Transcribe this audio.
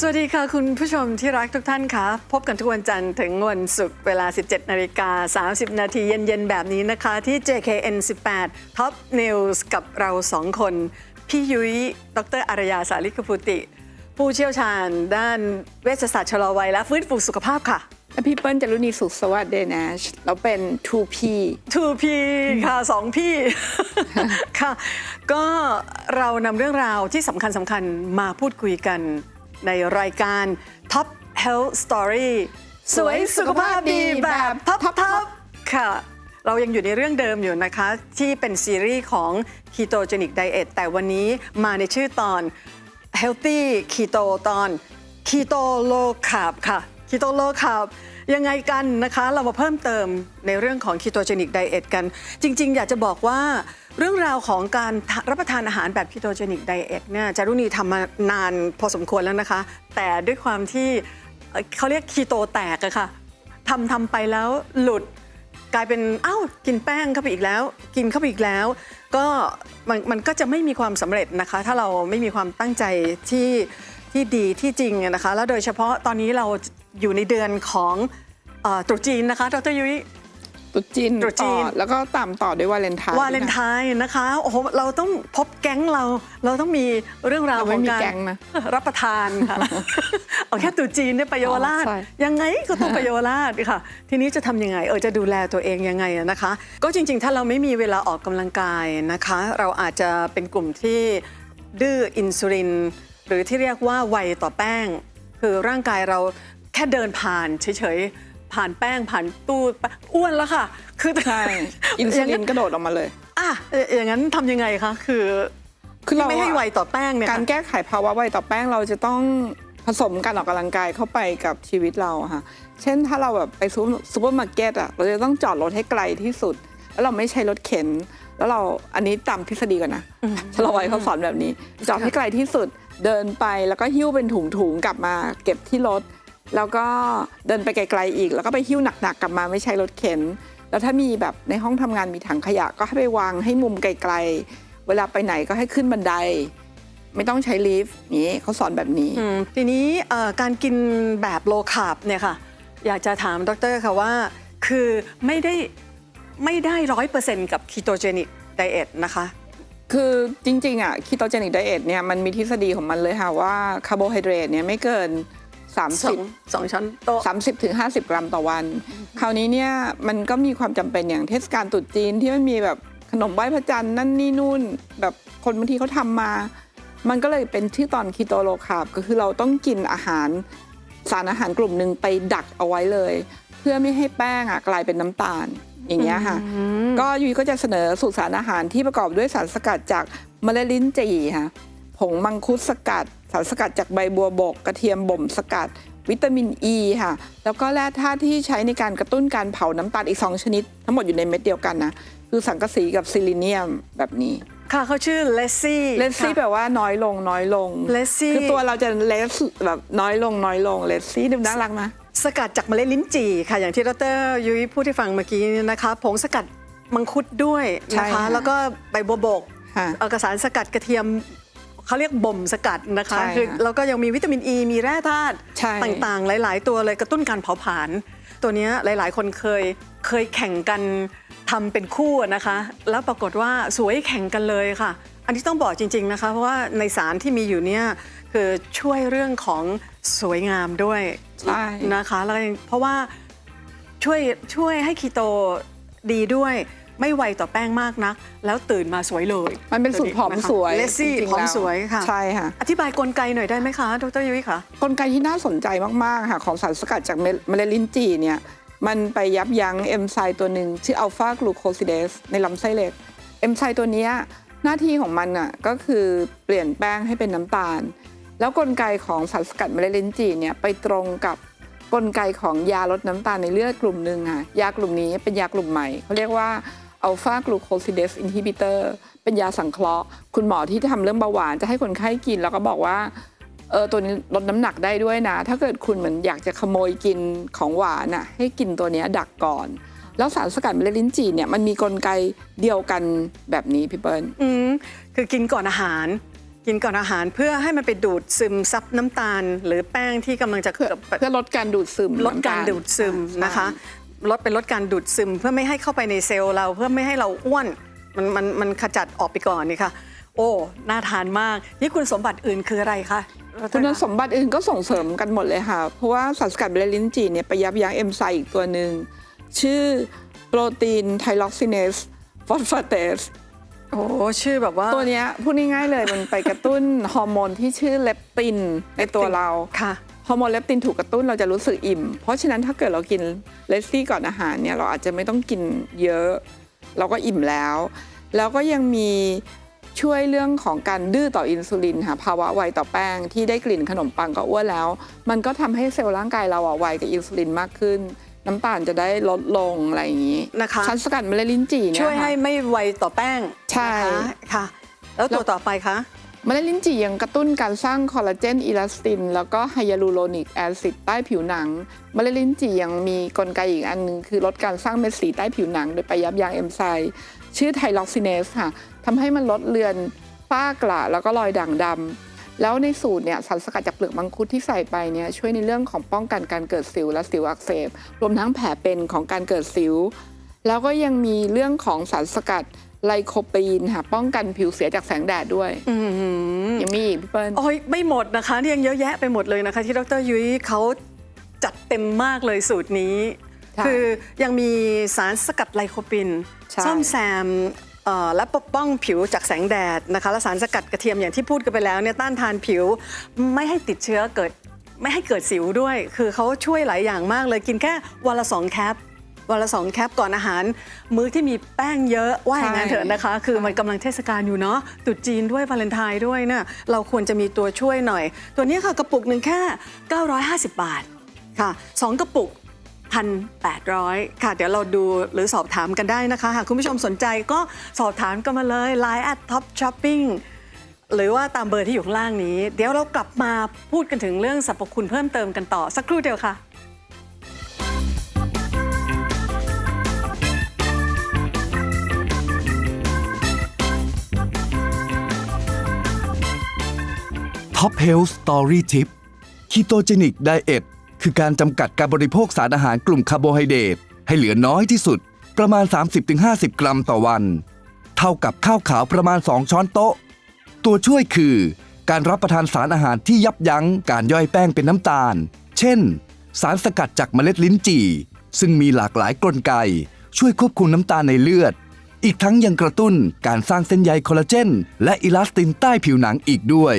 สวัสดีค่ะ คุณผู้ชมที่รักทุกท่านค่ะพบกันทุกวันจันทร์ถึงวันศุกร์เวลา 17นาฬิกา30 นาทีเย็น ๆ แบบนี้นะคะที่ JKN 18 Top News กับเราสองคน พี่ยุ้ย ดรอารยาสาลิกพุติ ผู้เชี่ยวชาญด้านเวชศาสตร์ชะลอวัยและฟื้นฟูสุขภาพค่ะและพี่เปิ้ลจารุณีสุขสวัสดิ์เดนชเราเป็น 2P 2P ค่ะสองพี่ค่ะ ก็เรานำเรื่องราวที่สำคัญสำคัญๆมาพูดคุยกัน ในรายการ Top Health Story สวยสุขภาพดีแบบท็อปทค่ะ เรายังอยู่ในเรื่องเดิมอยู่นะคะ ที่เป็นซีรีส์ของ Ketogenic Diet แต่วันนี้มาในชื่อตอน Healthy Keto ตอน Keto Low Carb ค่ะ Keto Low Carb ยังไงกันนะคะ เรามาเพิ่มเติมในเรื่องของ Ketogenic Diet กัน จริง ๆ อยากจะบอกว่าเรื่องราวของการรับประทานอาหารแบบ Ketogenic Diet เนี่ยจารุณีทำมานานพอสมควรแล้วนะคะ แต่ด้วยความที่เขาเรียกคีโตแตกอะค่ะทำทำไปแล้วหลุดกลายเป็นอ้าวกินแป้งเข้าไปอีกแล้ว กินเข้าไปอีกแล้ว ก็มันมันก็จะไม่มีความสำเร็จนะคะ ถ้าเราไม่มีความตั้งใจที่ที่ดีที่จริงนะคะ แล้วโดยเฉพาะตอนนี้เรา อยู่ในเดือนของเอ่อตรุษจีนนะคะดรยุ้ย ตรุษจีนตรุษจีต่อน แล้วก็ตามต่อด้วยวาเลนไทน์วาเลนไทน์นะคะโอ้โหเราต้องพบแก๊งเรา เราต้องมีเรื่องราวเราขไม่องมีการแก๊งนะ รับประทานค่ะ เอาแค่ตรุษจีนเนี่ยไปเยาวราช อ๋อใช่ ยังไงก็ต้องไปเยาวราชค่ะ ทีนี้จะทำยังไงเออจะดูแลตัวเองยังไงอะนะคะ ก็จริงๆ ถ้าเราไม่มีเวลาออกกำลังกายนะคะ เราอาจจะเป็นกลุ่มที่ดื้ออินซูลิน หรือที่เรียกว่าไวต่อแป้ง คือร่างกายเรา แค่เดินผ่านเฉยๆ ผ่านแป้งผ่านตู้อ้วนแล้วค่ะ คือใช่อินซูลินกระโดดออกมาเลย อะเอ่ออย่างนั้นทำยังไงคะ คือคือที่เราไม่ให้อะไวต่อแป้งเนี่ยการค่ะ แก้ไขภาวะไวต่อแป้งเราจะต้องผสมการออกกำลังกายเข้าไปกับชีวิตเราอะค่ะ เช่นถ้าเราแบบไปซูเปอร์ซูเปอร์มาร์เก็ตอะเราจะต้องจอดรถให้ไกลที่สุด แล้วเราไม่ใช้รถเข็น แล้วเราอันนี้ตามทฤษฎีก่อนนะชะลอวัยเขาสอนแบบนี้ จอดให้ไกลที่สุดเดินไปแล้วก็หิ้วเป็นถุงๆกลับมาเก็บที่รถ แล้วก็เดินไปไกลๆอีก แล้วก็ไปหิ้วหนักๆกลับมาไม่ใช้รถเข็น แล้วถ้ามีแบบในห้องทำงานมีถังขยะก็ให้ไปวางให้มุมไกลๆ เวลาไปไหนก็ให้ขึ้นบันได ไม่ต้องใช้ลิฟต์นี้เขาสอนแบบนี้อืมทีนี้เอ่อการกินแบบโลคาร์บเนี่ยค่ะ อยากจะถามดรค่ะว่า คือไม่ได้ไม่ได้ร้อยเปอร์เซ็นต์กับคีโตเจนิกไดเอทนะคะคือจริงๆอะคีโตเจนิกไดเอทเนี่ยมันมีทฤษฎีของมันเลยค่ะว่าคาร์โบไฮเดรตเนี่ยไม่เกินสอง 30 สองช้อนโต๊ะ 30ถึง50 กรัมต่อวัน คราวนี้เนี่ยมันก็มีความจำเป็นอย่างเทศกาลตรุษจีนที่มันมีแบบขนมไหว้พระจันทร์นั่นนี่นู่น แบบคนบางทีเขาทำมา มันก็เลยเป็นชื่อตอนคีโตโลคาร์บก็คือเราต้องกินอาหารสารอาหารกลุ่มหนึ่งไปดักเอาไว้เลย เพื่อไม่ให้แป้งอะกลายเป็นน้ำตาลอย่างเงี้ยค่ะ ก็ยุ้ยก็จะเสนอสูตรสารอาหารที่ประกอบด้วยสารสกัดจากเมล็ดลิ้นจี่ค่ะ ผงมังคุดสกัด สารสกัดจากใบบัวบก กระเทียมบ่มสกัด วิตามินอ e ีค่ะ แล้วก็แร่ธาตุที่ใช้ในการกระตุ้นการเผาน้ำตาลอีก 2 ชนิด ทั้งหมดอยู่ในเม็ดเดียวกันนะ คือสังกะสีกับซิลิเนียมแบบนี้ ค่ะเขาชื่อเลซี่เลสซี่แปลว่าน้อยลงน้อยลง เลซี่คือตัวเราจะเลสแบบน้อยลงน้อยลงเลสซี่ดูน่ารักไหมสกัดจากเมล็ดลิ้นจี่ค่ะ อย่างที่ดรยุ้ยพูดให้ฟังเมื่อกี้เนี่ยนะคะผงสกัดมังคุดด้วยใช่นะคะค่ะแล้วก็ใบบัวบกค่ะเอกสารสกัดกระเทียม เขาเรียกบ่มสกัดนะคะใช่ค่ะคือแล้วก็ยังมีวิตามินอ e, ีมีแร่ธาตุใช่ต่างๆ หลาย ๆ ตัวเลยกระตุ้นการเผาผลาญตัวเนี้ยหลาย ๆ คนเคยเคยแข่งกันทำเป็นคู่อะนะคะ แล้วปรากฏว่าสวยแข่งกันเลยค่ะ อันนี้ต้องบอกจริง ๆนะคะ เพราะว่าในสารที่มีอยู่เนี่ยคือช่วยเรื่องของสวยงามด้วยใช่นะคะแล้วก็ยังเพราะว่าช่วยช่วยให้คีโตดีด้วย ไม่ไวต่อแป้งมากนัก แล้วตื่นมาสวยเลยมันเป็นสูตรผอมสวยเลซี่จริงๆผอมแล้วสวยค่ะใช่ค่ะ อธิบายกลไกหน่อยได้ไหมคะดรยุ้ยคะกลไกที่น่าสนใจมากๆค่ะของสารสกัดจากเมลเมล็ดลิ้นจี่เนี่ยมันไปยับยั้งเอนไซม์ตัวหนึ่งชื่ออัลฟากลูโคซิเดสในลำไส้เล็กเอนไซม์ตัวเนี้ยหน้าที่ของมันอะก็คือเปลี่ยนแป้งให้เป็นน้ำตาล แล้วกลไกของสารสกัดเมล็ดลิ้นจี่เนี่ยไปตรงกับกลไกของยาลดน้ำตาลในเลือดกลุ่มหนึ่งค่ะยากลุ่มนี้เป็นยากลุ่มใหม่เขาเรียกว่า อัลฟากลูโคซิเดสอินฮิบิเตอร์เป็นยาสังเคราะห์ คุณหมอที่ทำเรื่องเบาหวานจะให้คนไข้กิน แล้วก็บอกว่าเออตัวนี้ลดน้ำหนักได้ด้วยนะ ถ้าเกิดคุณเหมือนอยากจะขโมยกินของหวานน่ะให้กินตัวเนี้ยดักก่อน แล้วสารสกัดเมล็ดลิ้นจี่เนี่ยมันมีกลไกเดียวกันแบบนี้พี่เปิ้ลอืมคือกินก่อนอาหาร กินก่อนอาหารเพื่อให้มันไปดูดซึมซับน้ำตาล หรือแป้งที่กำลังจะเพื่อเพื่อลดการดูดซึมลดการน้ำตลดูดซึมนะคะใช่ ลดเป็นลดการดูดซึม เพื่อไม่ให้เข้าไปในเซลล์เราเพื่อไม่ให้เราอ้วนมันมันมันขจัดออกไปก่อนนี่ค่ะ โอ้น่าทานมาก นี่คุณสมบัติอื่นคืออะไรคะคุณสมบัติอื่นก็ส่งเสริมกันหมดเลยค่ะ เพราะว่าสารสกัดเบลลินจีเนี่ยไปยับยั้งเอนไซม์อีกตัวหนึ่งชื่อโปรตีนไทล็อกซิเนสฟอสฟาเตสโอ้ชื่อแบบว่าตัวเนี้ยพูดง่ายๆเลยมันไปกระตุ้นฮอร์โมนที่ชื่อเลปตินในตัวเราค่ะ ฮอร์โมนเลปตินถูกกระตุ้นเราจะรู้สึกอิ่ม เพราะฉะนั้นถ้าเกิดเรากินเลสซี่ก่อนอาหารเนี่ยเราอาจจะไม่ต้องกินเยอะ เราก็อิ่มแล้ว แล้วก็ยังมีช่วยเรื่องของการดื้อต่ออินซูลินค่ะภาวะไวต่อแป้งที่ได้กลิ่นขนมปังก็อ้วนแล้ว มันก็ทำให้เซลล์ร่างกายเราอะไวกับอินซูลินมากขึ้น น้ำตาลจะได้ลดลงอะไรอย่างนี้นะคะชั้นสกัดเมลาลินจีเนี่ยช่วยค่ะให้ไม่ไวต่อแป้งใช่นะคะค่ะ แล้วตัวต่อไปคะ เมลาลินจียังกระตุ้นการสร้างคอลลาเจนอิลาสติน แล้วก็ไฮยาลูโรนิกแอซิดใต้ผิวหนังเมลาลินจียังมีกลไกอีกอันหนึง คือลดการสร้างเม็ดสีใต้ผิวหนัง โดยไปยับยั้งเอนไซม์ชื่อไทล็อกซิเนสค่ะทำให้มันลดเลือนฝ้ากระแล้วก็รอยด่างดำแล้วในสูตรเนี่ยสารสกัดจากเปลือกมังคุดที่ใส่ไปเนี่ยช่วยในเรื่องของป้องกันการเกิดสิวและสิวอักเสบรวมทั้งแผลเป็นของการเกิดสิว แล้วก็ยังมีเรื่องของสารสกัด ไลโคปีนค่ะ ป้องกันผิวเสียจากแสงแดดด้วยอืมยังมีอีกพี่เปิ้ลโอ้ยไม่หมดนะคะนี่ยังเยอะแยะไปหมดเลยนะคะ ที่ดรยุ้ยเขาจัดเต็มมากเลยสูตรนี้ใช่คือยังมีสารสกัดไลโคปินใช่ซ่อมแซมเอ่อและปกป้องผิวจากแสงแดดนะคะและสารสกัดกระเทียมอย่างที่พูดกันไปแล้วเนี่ยต้านทานผิวไม่ให้ติดเชื้อเกิดไม่ให้เกิดสิวด้วย คือเขาช่วยหลายอย่างมากเลยกินแค่วันละสองแคป วันละสองแคปก่อนอาหาร มื้อที่มีแป้งเยอะว่าอย่างนั้นเถอะนะคะ คือมันกำลังเทศกาลอยู่เนาะตรุษจีนด้วยวาเลนไทน์ด้วยเนี่ยเราควรจะมีตัวช่วยหน่อย ตัวนี้ค่ะกระปุกหนึ่งแค่ 950 บาทค่ะสองกระปุก1,800 ค่ะ เดี๋ยวเราดูหรือสอบถามกันได้นะคะ หากคุณผู้ชมสนใจก็สอบถามกันมาเลย Line at Top Shopping หรือว่าตามเบอร์ที่อยู่ข้างล่างนี้ เดี๋ยวเรากลับมาพูดกันถึงเรื่องสรรพคุณเพิ่มเติมกันต่อสักครู่เดียวค่ะ Top Health Story Tip Ketogenic Diet คือการจำกัดการบริโภคสารอาหารกลุ่มคาร์โบไฮเดรตให้เหลือน้อยที่สุด ประมาณ 30-50 กรัมต่อวัน เท่ากับข้าวขาวประมาณ 2 ช้อนโต๊ะ ตัวช่วยคือ การรับประทานสารอาหารที่ยับยั้งการย่อยแป้งเป็นน้ำตาล เช่น สารสกัดจากเมล็ดลิ้นจี่ ซึ่งมีหลากหลายกลไก ช่วยควบคุมน้ำตาลในเลือด อีกทั้งยังกระตุ้นการสร้างเส้นใยคอลลาเจน และอิลาสตินใต้ผิวหนังอีกด้วย